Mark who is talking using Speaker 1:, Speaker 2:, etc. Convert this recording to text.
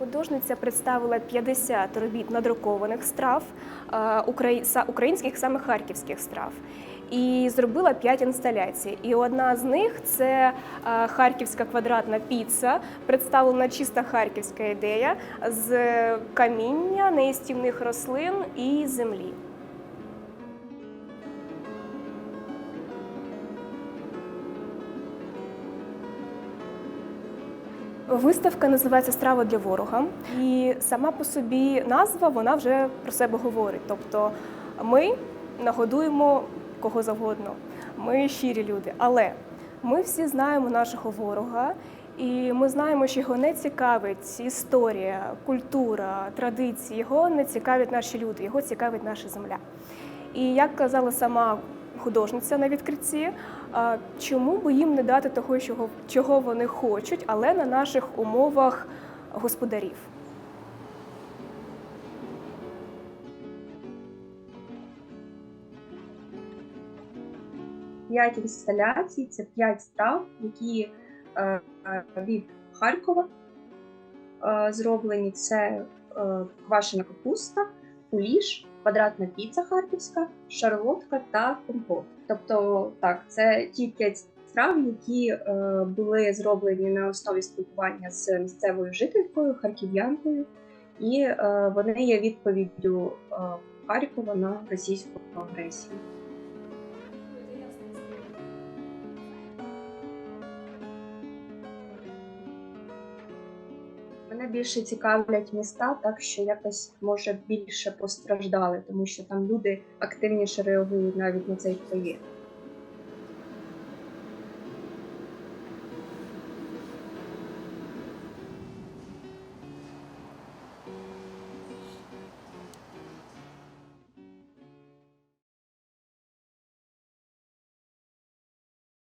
Speaker 1: художниця представила 50 робіт надрукованих страв е, украї- українських саме харківських страв. І зробила 5 інсталяцій. І одна з них це е, харківська квадратна піца, представлена чиста харківська ідея з каміння, неїстівних рослин і землі. Виставка називається Страва для ворога, і сама по собі назва вона вже про себе говорить. Тобто ми нагодуємо кого завгодно, ми щирі люди, але ми всі знаємо нашого ворога, і ми знаємо, що його не цікавить історія, культура, традиції. Його не цікавлять наші люди, його цікавить наша земля. І як казала сама художниця на відкритті, чому би їм не дати того, чого, вони хочуть, але на наших умовах господарів.
Speaker 2: П'ять інсталяцій це п'ять страв, які е, е, від Харкова е, зроблені. Це е, квашена капуста, куліш, квадратна піца харківська, шарлотка та компот. Тобто, так, це ті п'ять страв, які е, були зроблені на основі спілкування з місцевою жителькою, харків'янкою, і е, вони є відповіддю е, Харкова на російську агресію. Мене більше цікавлять міста, так що якось може більше постраждали, тому що там люди активніше реагують навіть на цей проєкт.